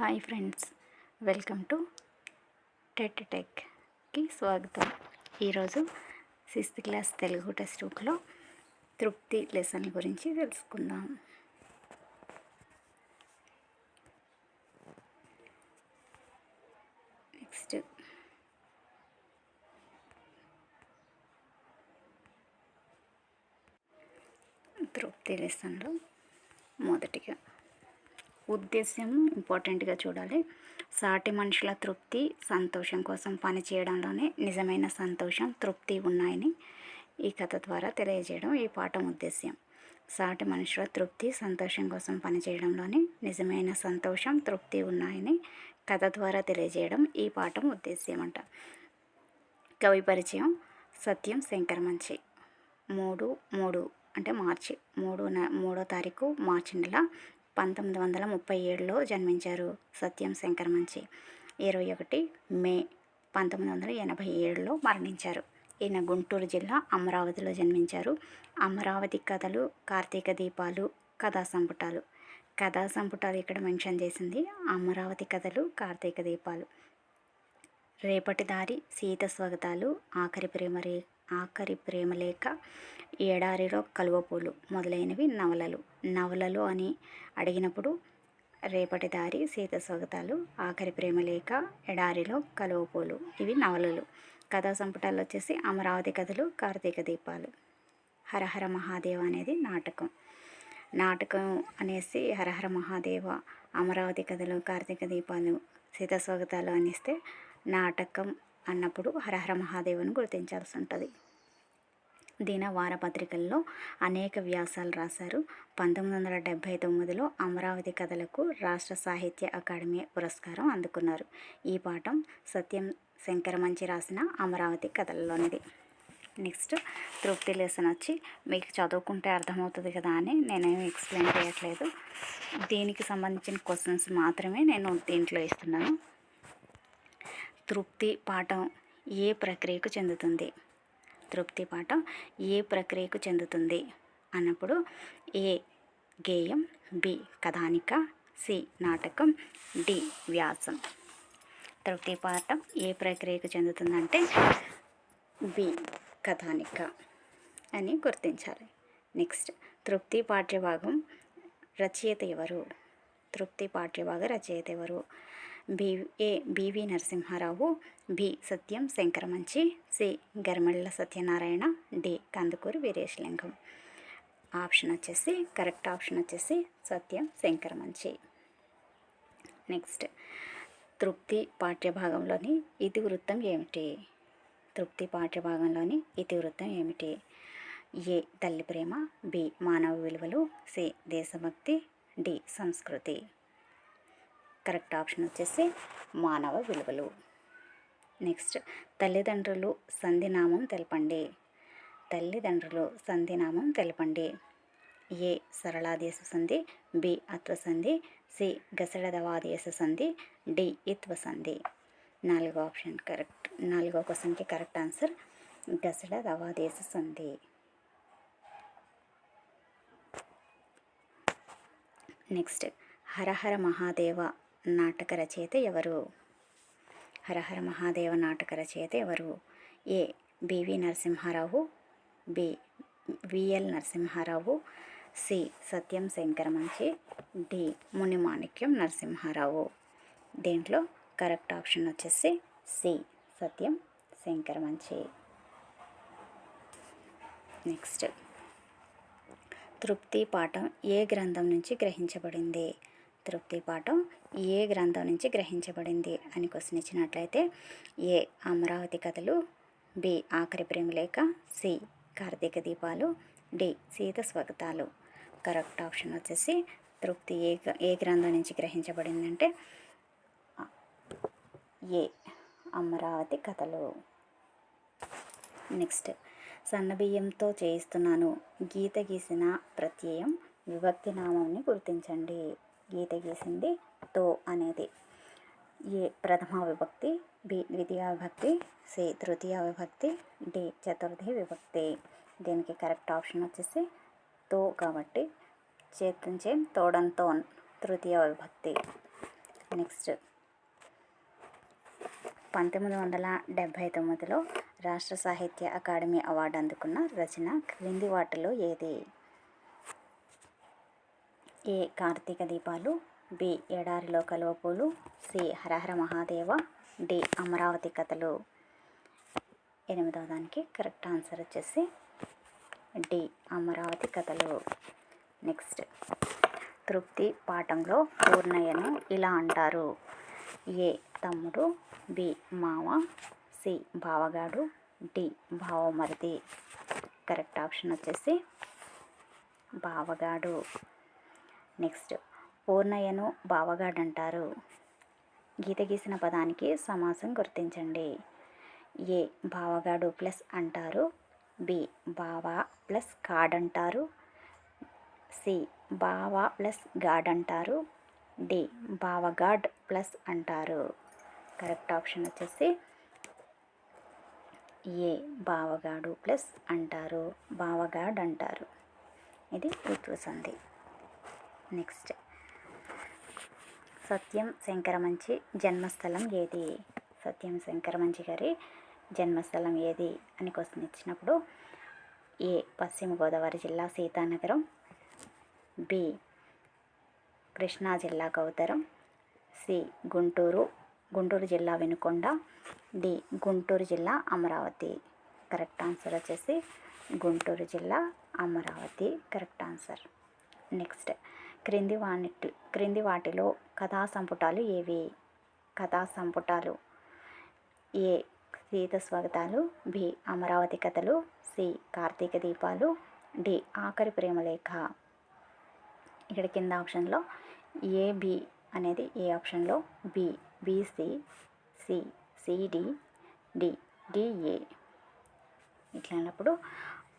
Hi friends welcome to tet techie స్వాగతం. ఈరోజు sixth class Telugu text బుక్లో తృప్తి లెసన్ గురించి తెలుసుకుందాం. నెక్స్ట్. తృప్తి లెసన్లో మొదటిగా. ఉద్దేశ్యం ఇంపార్టెంట్గా చూడాలి. సాటి మనుషుల తృప్తి సంతోషం కోసం పని చేయడంలోనే నిజమైన సంతోషం తృప్తి ఉన్నాయని ఈ కథ ద్వారా తెలియజేయడం ఈ పాఠం ఉద్దేశ్యం. సాటి మనుషుల తృప్తి సంతోషం కోసం పనిచేయడంలోనే నిజమైన సంతోషం తృప్తి ఉన్నాయని కథ ద్వారా తెలియజేయడం ఈ పాఠం ఉద్దేశ్యం అంట కవి పరిచయం సత్యం శంకర్ మంచి. మూడు మూడు అంటే మార్చి. మూడు మూడో తారీఖు మార్చి నెల పంతొమ్మిది వందల ముప్పై ఏడులో జన్మించారు సత్యం శంకర్ మంచి. ఇరవై ఒకటి మే పంతొమ్మిది వందల ఎనభై ఏడులో మరణించారు. ఈయన గుంటూరు జిల్లా అమరావతిలో జన్మించారు. అమరావతి కథలు కార్తీక దీపాలు కథా సంపుటాలు. కథా సంపుటాలు ఇక్కడ మెన్షన్ చేసింది అమరావతి కథలు కార్తీక దీపాలు. రేపటి దారి సీత స్వాగతాలు ఆఖరి ప్రేమ రే ఆఖరి ప్రేమలేఖ ఎడారిలో కలువపూలు మొదలైనవి నవలలు. నవలలు అని అడిగినప్పుడు రేపటి దారి సీత స్వాగతాలు. ఆఖరి ప్రేమలేఖ ఎడారిలో కలువపూలు. ఇవి నవలలు. కథా సంపుటాలు వచ్చేసి అమరావతి కథలు కార్తీక దీపాలు. హరహర మహాదేవ అనేది నాటకం. నాటకం అనేసి హరహర మహాదేవ అమరావతి కథలు కార్తీక దీపాలు సీత స్వాగతాలు అనిస్తే నాటకం అన్నప్పుడు హరహర మహాదేవుని గుర్తించాల్సి ఉంటుంది దిన వారపత్రికల్లో అనేక వ్యాసాలు రాశారు. పంతొమ్మిది వందల డెబ్భై తొమ్మిదిలో అమరావతి కథలకు రాష్ట్ర సాహిత్య అకాడమీ పురస్కారం అందుకున్నారు. ఈ పాఠం సత్యం శంకరమంచి రాసిన అమరావతి కథలలోనిది. నెక్స్ట్ తృప్తి లెసన్ వచ్చి మీకు చదువుకుంటే అర్థమవుతుంది కదా అని నేనేమి ఎక్స్ప్లెయిన్ చేయట్లేదు. దీనికి సంబంధించిన క్వశ్చన్స్ మాత్రమే నేను దీంట్లో ఇస్తున్నాను. తృప్తి పాఠం ఏ ప్రక్రియకు చెందుతుంది? తృప్తి పాఠం ఏ ప్రక్రియకు చెందుతుంది? అన్నప్పుడు ఏ గేయం బి కథానిక సి నాటకం డి వ్యాసం. తృప్తి పాఠం ఏ ప్రక్రియకు చెందుతుందంటే బి కథానిక అని గుర్తించాలి. నెక్స్ట్ తృప్తి పాఠ్యభాగం రచయిత ఎవరు? తృప్తి పాఠ్యభాగ రచయిత ఎవరు? B A B V Narasimha Rao B. Satyam Sankaramanchi C. Garimella Satyanarayana D. Kandukuri Veeresalingam. Option వచ్చేసి కరెక్ట్ ఆప్షన్ వచ్చేసి సత్యం శంకరమంచి. నెక్స్ట్ తృప్తి పాఠ్యభాగంలోని ఇతివృత్తం ఏమిటి? తృప్తి పాఠ్యభాగంలోని ఇతివృత్తం ఏమిటి? ఏ. తల్లి ప్రేమ బి. మానవ విలువలు సి. దేశభక్తి డి. సంస్కృతి. కరెక్ట్ ఆప్షన్ వచ్చేసి మానవ విలువలు. నెక్స్ట్ తల్లిదండ్రులు సంధినామం తెలపండి. తల్లిదండ్రులు సంధినామం తెలపండి. ఏ సరళాదేశ సంధి బి అత్వ సంధి సి గసడదవాదేశ సంధి డి ఇత్వ సంధి. నాలుగో ఆప్షన్ కరెక్ట్. నాలుగో క్వశ్చన్కి కరెక్ట్ ఆన్సర్ గసడ దవాదేశ సంధి. నెక్స్ట్ హరహర మహాదేవ నాటక రచయిత ఎవరు? హరహర మహాదేవ నాటక రచయిత ఎవరు? A. B V Narasimha Rao B. V L Narasimha Rao C. Satyam Sankaramanchi D. Munimanikyam Narasimha Rao. దీంట్లో కరెక్ట్ ఆప్షన్ వచ్చేసి సి. సత్యం శంకరమంచి నెక్స్ట్. తృప్తి పాఠం ఏ గ్రంథం నుంచి గ్రహించబడింది? తృప్తి పాఠం ఏ గ్రంథం నుంచి గ్రహించబడింది అని క్వశ్చన్ ఇచ్చినట్లయితే ఏ అమరావతి కథలు బి ఆఖరి ప్రేమలేఖ C Karthika Deepalu D Seetha Swagathalu. Correct option వచ్చేసి తృప్తి ఏ ఏ గ్రంథం నుంచి గ్రహించబడిందంటే ఏ అమరావతి కథలు. నెక్స్ట్ సన్నబియ్యంతో చేయిస్తున్నాను. గీత గీసిన ప్రత్యయం విభక్తి నామంని గుర్తించండి. గీత గీసింది తో అనేది ఏ ప్రథమ విభక్తి బి ద్వితీయ విభక్తి సి తృతీయ విభక్తి డి చతుర్థి విభక్తి. దీనికి కరెక్ట్ ఆప్షన్ వచ్చేసి తో కాబట్టి చేతుంచే తోడంతో తృతీయ విభక్తి. నెక్స్ట్. పంతొమ్మిది వందల డెబ్భై తొమ్మిదిలో రాష్ట్ర సాహిత్య అకాడమీ అవార్డు అందుకున్న రచన క్రింది వాటిలో ఏది? ఏ కార్తీక దీపాలు బి. ఎడారిలో కలువపూలు సి. హరహర మహాదేవ. డి. అమరావతి కథలు. ఎనిమిదవ దానికి కరెక్ట్ ఆన్సర్ వచ్చేసి డి. అమరావతి కథలు. నెక్స్ట్. తృప్తి పాఠంలో పూర్ణయ్యను ఇలా అంటారు. ఏ. తమ్ముడు. బి. మామ. సి. బావగాడు. డి. బావమరిది. కరెక్ట్ ఆప్షన్ వచ్చేసి బావగాడు. నెక్స్ట్. పూర్ణయ్యను బావగాడు అంటారు గీత గీసిన పదానికి సమాసం గుర్తించండి. ఏ బావగాడు ప్లస్ అంటారు. బి బావ ప్లస్ గాడ్ అంటారు సి బావ ప్లస్ గాడ్ అంటారు డి బావగాడ్ ప్లస్ అంటారు. కరెక్ట్ ఆప్షన్ వచ్చేసి ఏ బావగాడు ప్లస్ అంటారు. బావగాడ్ అంటారు ఇది ఋతువు సంధి నెక్స్ట్. సత్యం శంకరమంచి జన్మస్థలం ఏది? సత్యం శంకరమంచి గారి జన్మస్థలం ఏది? అని క్వశ్చన్ ఇచ్చినప్పుడు ఏ పశ్చిమ గోదావరి జిల్లా సీతానగరం బి కృష్ణా జిల్లా గౌతరం సి గుంటూరు గుంటూరు జిల్లా వెనుకొండ డి గుంటూరు జిల్లా అమరావతి. కరెక్ట్ ఆన్సర్ వచ్చేసి గుంటూరు జిల్లా అమరావతి. కరెక్ట్ ఆన్సర్ నెక్స్ట్ క్రింది వాటి క్రింది వాటిలో కథా సంపుటాలు ఏవి? కథా సంపుటాలు A. Seetha Swagathalu. B. Amaravati Kathalu. C. Karthika దీపాలు. డి. ఆఖరి ప్రేమలేఖ ఇక్కడ కింద ఆప్షన్లో ఏబి అనేది ఏ ఆప్షన్లో B B C C C D D D A ఇట్లా అన్నప్పుడు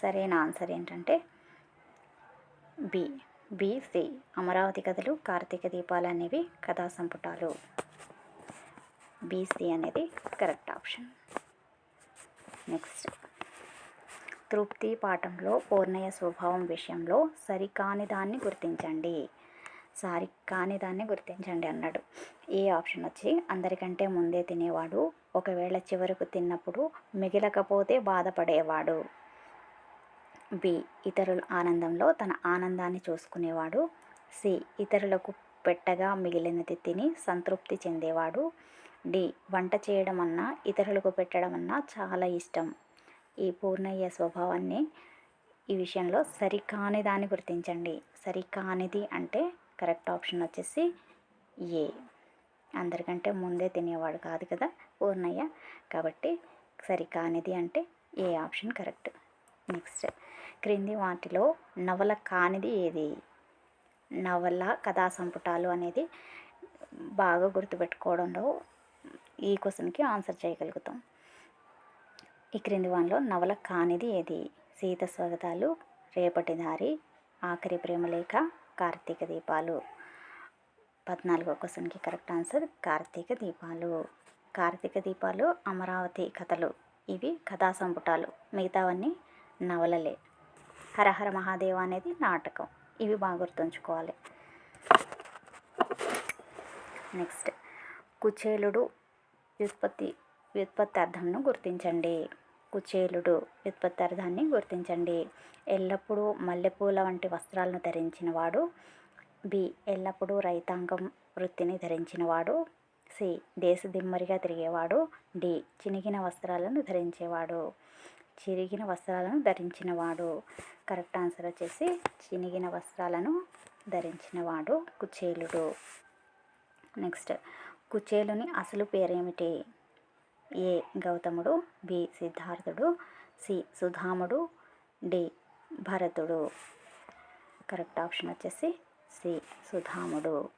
సరైన ఆన్సర్ ఏంటంటే బి. బీసీ అమరావతి కథలు కార్తీక దీపాలు అనేవి కథా సంపుటాలు. బీసీ అనేది కరెక్ట్ ఆప్షన్. నెక్స్ట్. తృప్తి పాఠంలో పూర్ణయ స్వభావం విషయంలో సరికాని దాన్ని గుర్తించండి. సారి కాని దాన్ని గుర్తించండి అన్నాడు. ఏ ఆప్షన్ వచ్చి అందరికంటే ముందే తినేవాడు ఒకవేళ చివరకు తిన్నప్పుడు మిగిలకపోతే బాధపడేవాడు. బి. ఇతరుల ఆనందంలో తన ఆనందాన్ని చూసుకునేవాడు. సి. ఇతరులకు పెట్టగా మిగిలినది తిని సంతృప్తి చెందేవాడు. డి. వంట చేయడం అన్నా ఇతరులకు పెట్టడం అన్నా చాలా ఇష్టం. ఈ పూర్ణయ్య స్వభావాన్ని ఈ విషయంలో సరికాని దాన్ని గుర్తించండి. సరికానిది అంటే కరెక్ట్ ఆప్షన్ వచ్చేసి ఏ. అందరికంటే ముందే తినేవాడు కాదు కదా పూర్ణయ్య. కాబట్టి సరికానిది అంటే ఏ ఆప్షన్ కరెక్ట్. నెక్స్ట్. క్రింది వాటిలో నవల కానిది ఏది? నవల కథా సంపుటాలు అనేది బాగా గుర్తుపెట్టుకోవడంలో ఈ క్వశ్చన్కి ఆన్సర్ చేయగలుగుతాం. ఈ క్రింది వాటిలో నవల కానిది ఏది? సీత స్వాగతాలు రేపటి దారి ఆఖరి ప్రేమలేఖ కార్తీక దీపాలు. పద్నాలుగో క్వశ్చన్కి కరెక్ట్ ఆన్సర్ కార్తీక దీపాలు. కార్తీక దీపాలు అమరావతి కథలు. ఇవి కథా సంపుటాలు. మిగతావన్నీ నవలలే. హరహర మహాదేవ అనేది నాటకం. ఇవి బాగా గుర్తుంచుకోవాలి. నెక్స్ట్ కుచేలుడు వ్యుత్పత్తి వ్యుత్పత్తి అర్థంను గుర్తించండి. కుచేలుడు వ్యుత్పత్తి అర్థాన్ని గుర్తించండి. ఎల్లప్పుడూ మల్లెపూల వంటి వస్త్రాలను ధరించినవాడు. బి ఎల్లప్పుడూ రైతాంగం వృత్తిని ధరించినవాడు. సి దేశదిమ్మరిగా తిరిగేవాడు. డి చినిగిన వస్త్రాలను ధరించేవాడు. చిరిగిన వస్త్రాలను ధరించినవాడు. కరెక్ట్ ఆన్సర్ వచ్చేసి చినిగిన వస్త్రాలను ధరించినవాడు కుచేలుడు. నెక్స్ట్ కుచేలుని అసలు పేరేమిటి? ఏ. గౌతముడు బి. సిద్ధార్థుడు సి. సుధాముడు డి. భరతుడు. కరెక్ట్ ఆప్షన్ వచ్చేసి సి. సుధాముడు.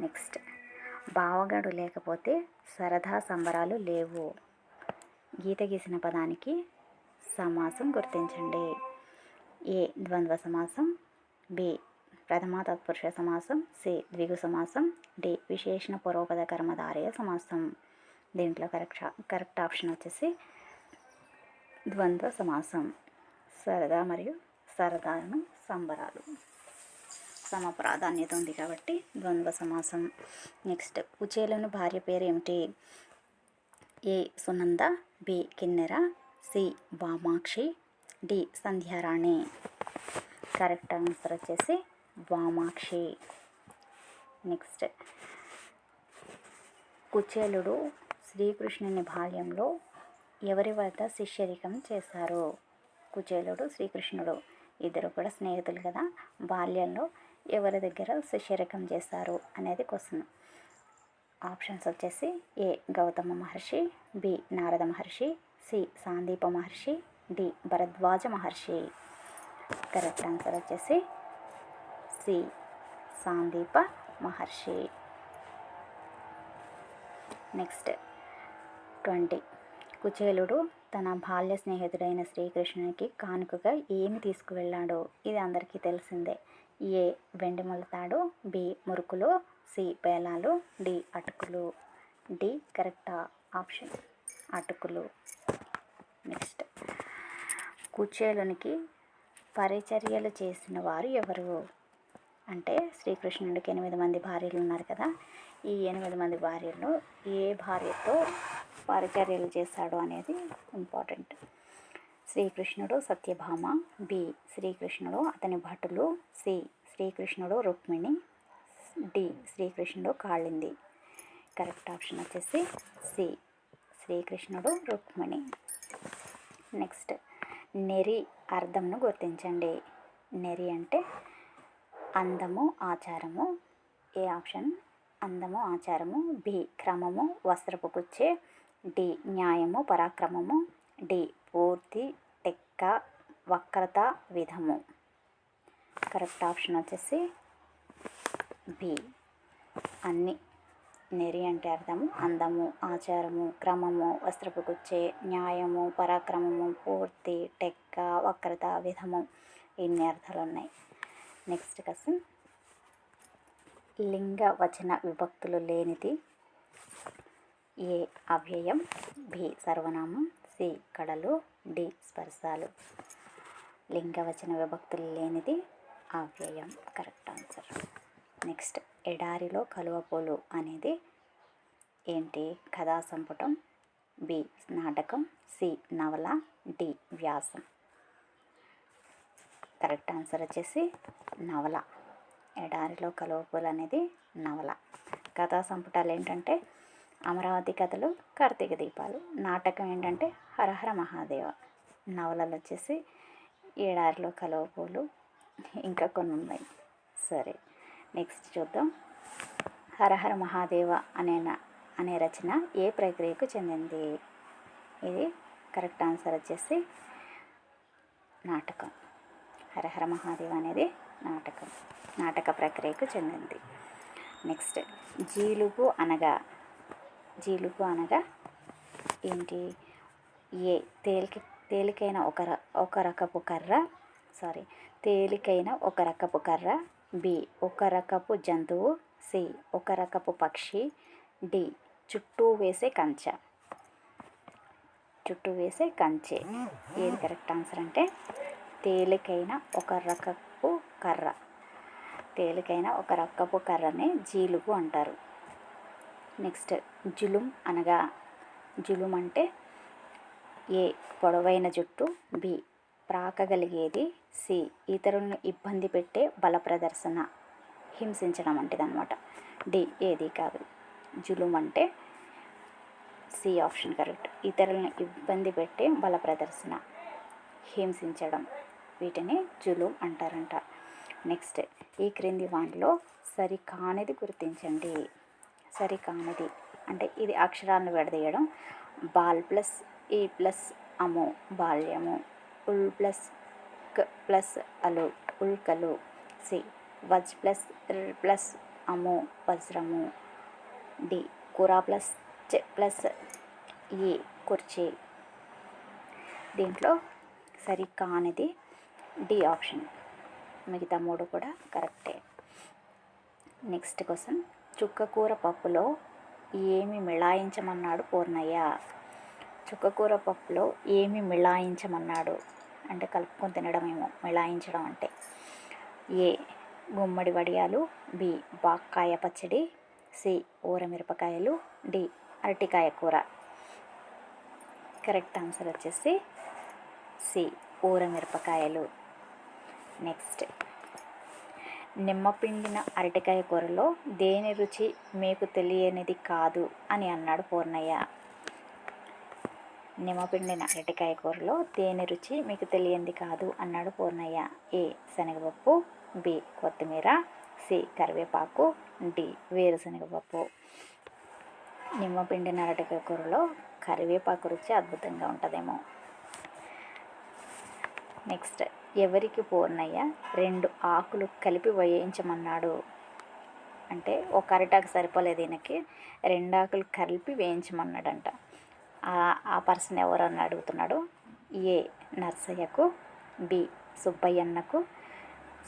నెక్స్ట్ బావగాడు లేకపోతే సరదా సంబరాలు లేవు. గీత గీసిన పదానికి సమాసం గుర్తించండి. ఏ ద్వంద్వ సమాసం బి ప్రథమ తత్పురుష సమాసం సి ద్విగు సమాసం డి విశేషణ పూర్వపద కర్మధారయ సమాసం. దీంట్లో కరెక్ట్ కరెక్ట్ ఆప్షన్ వచ్చేసి ద్వంద్వ సమాసం. సరదా మరియు సరదాను సంబరాలు. సమ ప్రాధాన్యత ఉంది కాబట్టి ద్వంద్వ సమాసం. నెక్స్ట్ ఉచేలను భార్య పేరు ఏమిటి? A Sunanda B Kinnera C Vamakshi D Sandhyarani correct answer వచ్చేసి వామాక్షి నెక్స్ట్ కుచేలుడు శ్రీకృష్ణుని బాల్యంలో ఎవరి వద్ద శిష్యరికం చేశారు? కుచేలుడు శ్రీకృష్ణుడు. ఇద్దరు కూడా స్నేహితులు కదా. బాల్యంలో ఎవరి దగ్గర శిష్యరికం చేశారు అనేది క్వశ్చన్ ఆప్షన్స్ వచ్చేసి A Gautama Maharshi B Narada Maharshi C Sandeepa Maharshi D Bharadwaja Maharshi. Correct answer వచ్చేసి C Sandeepa Maharshi. Next twenty కుచేలుడు తన బాల్య స్నేహితుడైన శ్రీకృష్ణునికి కానుకగా ఏమి తీసుకువెళ్ళాడు ఇది అందరికీ తెలిసిందే. ఏ వెండి మొలతాడు బి మురుకులు సి పేలాలు డి అటుకులు డి కరెక్ట్ ఆప్షన్. అటుకులు. నెక్స్ట్. కుచేలునికి పరిచర్యలు చేసిన వారు ఎవరు? అంటే శ్రీకృష్ణుడికి ఎనిమిది మంది భార్యలు ఉన్నారు కదా. ఈ ఎనిమిది మంది భార్యలు ఏ భార్యతో పరిచర్యలు చేశాడు అనేది ఇంపార్టెంట్. శ్రీకృష్ణుడు సత్యభామ బి శ్రీకృష్ణుడు అతని భటులు సి శ్రీకృష్ణుడు రుక్మిణి డి. శ్రీకృష్ణుడు కాళింది కరెక్ట్ ఆప్షన్ వచ్చేసి సి. శ్రీకృష్ణుడు రుక్మిణి. నెక్స్ట్ నెరి అర్థంను గుర్తించండి. నెరి అంటే అందము ఆచారము. A option? అందము ఆచారము. బి క్రమము. వస్త్రపు గుచ్చే డి న్యాయము పరాక్రమము. డి పూర్తి టెక్క వక్రత విధము. కరెక్ట్ ఆప్షన్ వచ్చేసి బి అన్ని నెరి అంటే అర్థము. అందము ఆచారము క్రమము వస్త్రపు కుచ్చే న్యాయము పరాక్రమము పూర్తి టెక్క వక్రత విధము ఇన్ని అర్థాలు ఉన్నాయి నెక్స్ట్ కసం లింగ వచన విభక్తులు లేనిది ఏ అవ్యయం? బి సర్వనామం సి కడలు డి స్పర్శాలు. లింగవచన విభక్తులు లేనిది అవ్యయం. Correct answer. నెక్స్ట్ ఎడారిలో కలువపూలు అనేది ఏంటి? కథా సంపుటం బి నాటకం సి నవల డి వ్యాసం. కరెక్ట్ ఆన్సర్ వచ్చేసి నవల. ఎడారిలో కలువపూలు అనేది నవల. కథా సంపుటాలు ఏంటంటే అమరావతి కథలు కార్తీక దీపాలు. నాటకం ఏంటంటే హరహర మహాదేవ. నవలలు వచ్చేసి ఎడారిలో కలువపూలు. ఇంకా కొన్ని ఉన్నాయి. సరే. నెక్స్ట్ చూద్దాం. హరహర మహాదేవ అనే అనే రచన ఏ ప్రక్రియకు చెందింది? ఇది కరెక్ట్ ఆన్సర్ వచ్చేసి నాటకం. హరహర మహాదేవ్ అనేది నాటకం. నాటక ప్రక్రియకు చెందింది. నెక్స్ట్ జీలుగు అనగా జీలుగు అనగా ఏంటి? ఏ తేలిక తేలికైన ఒక ఒక రకపు కర్ర సారీ తేలికైన ఒక రకపు కర్ర బి. ఒక రకపు జంతువు. సి. ఒక రకపు పక్షి. డి. చుట్టూ వేసే కంచె. చుట్టూ వేసే కంచె. ఏది కరెక్ట్ ఆన్సర్ అంటే తేలికైన ఒక రకపు కర్ర. తేలికైన ఒక రకపు కర్రనే జీలుగు అంటారు. నెక్స్ట్ జులుం అనగా జులుం అంటే ఏ పొడవైన జుట్టు బి ప్రాకగలిగేది సి. ఇతరులను ఇబ్బంది పెట్టే బల ప్రదర్శన. హింసించడం వంటిదన్నమాట. డి. ఏది కాదు. జులుం అంటే సి ఆప్షన్ కరెక్ట్. ఇతరులను ఇబ్బంది పెట్టే బల ప్రదర్శన. హింసించడం. వీటిని జులుం అంటారంట. నెక్స్ట్ ఈ క్రింది వాటిలో సరికానిది గుర్తించండి. సరికానిది అంటే ఇది అక్షరాలను విడదీయడం. బాల్ ప్లస్ ఈ ప్లస్ అము బాల్యము. ఉల్ ప్లస్ క్ ప్లస్ అలు ఉల్కలు సి వజ్ ప్లస్ ర్ ప్లస్ అమో వజ్రము డి కూర ప్లస్ చె ప్లస్ ఈ కుర్చీ. దీంట్లో సరికానిది డి ఆప్షన్. మిగతా మూడు కూడా కరెక్టే. Next question. చుక్కకూర పప్పులో ఏమి మిళాయించమన్నాడు పూర్ణయ్య? చుక్కకూర పప్పులో ఏమి మిళాయించమన్నాడు? అంటే కలుపుకొని తినడం ఏమో మిళాయించడం అంటే. ఏ. గుమ్మడి వడియాలు బి. బాక్కాయ పచ్చడి సి. ఊరమిరపకాయలు డి. అరటికాయ కూర. కరెక్ట్ ఆన్సర్ వచ్చేసి సి. ఊరమిరపకాయలు. నెక్స్ట్. నిమ్మపిండిన అరటికాయ కూరలో దేని రుచి మీకు తెలియనిది కాదు అని అన్నాడు పూర్ణయ్య. నిమ్మపిండిన అరటికాయ కూరలో దేని రుచి మీకు తెలియంది కాదు అన్నాడు పూర్ణయ్య. ఏ శనగపప్పు బి కొత్తిమీర సి కరివేపాకు డి వేరుశనగపప్పు. నిమ్మపిండిన అరటికాయ కూరలో కరివేపాకు రుచి అద్భుతంగా ఉంటుందేమో. నెక్స్ట్ ఎవరికి పూర్ణయ్య రెండు ఆకులు కలిపి వేయించమన్నాడు? అంటే ఒక అరిటాకు సరిపోలేదు ఈయనకి రెండు ఆకులు కలిపి వేయించమన్నాడంట. ఆ పర్సన్ ఎవరు అని అడుగుతున్నాడు? ఏ నర్సయ్యకు బి సుబ్బయ్యన్నకు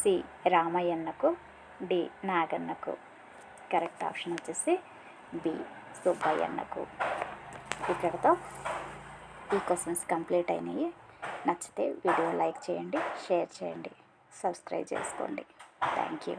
సి రామయ్యన్నకు డి నాగన్నకు. కరెక్ట్ ఆప్షన్ వచ్చేసి బి సుబ్బయ్యన్నకు. ఇక్కడతో ఈ క్వశ్చన్స్ కంప్లీట్ అయినాయి. నచ్చితే వీడియో లైక్ చేయండి షేర్ చేయండి సబ్స్క్రైబ్ చేసుకోండి. Thank you.